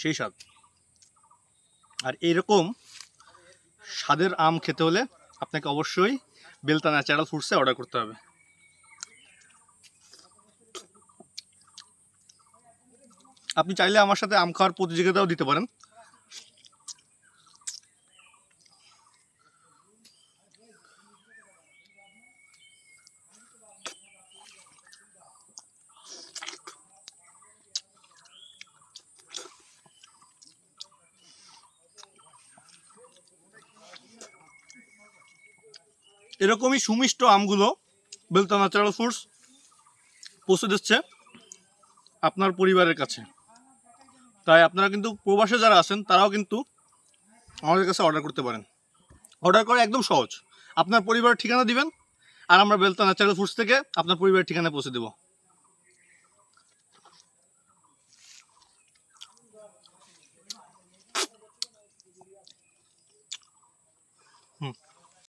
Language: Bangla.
সেই স্বাদ। আর এরকম স্বাদের আম খেতে হলে আপনাকে অবশ্যই বেলতা ন্যাচারাল ফুডসে অর্ডার করতে হবে। আপনি চাইলে আমার সাথে আম খাওয়ার প্রতিযোগিতাও দিতে পারেন। এরকমই সুমিষ্ট আমগুলো বেলতা ন্যাচারাল ফুডস পৌঁছে দিচ্ছে আপনার পরিবারের কাছে। তাই আপনারা কিন্তু প্রবাসে যারা আছেন, তারাও কিন্তু আমাদের কাছে অর্ডার করতে পারেন। অর্ডার করা একদম সহজ। আপনার পরিবারের ঠিকানা দিবেন আর আমরা বেলতা ন্যাচারাল ফুডস থেকে আপনার পরিবারের ঠিকানা পৌঁছে দেবো। হুম।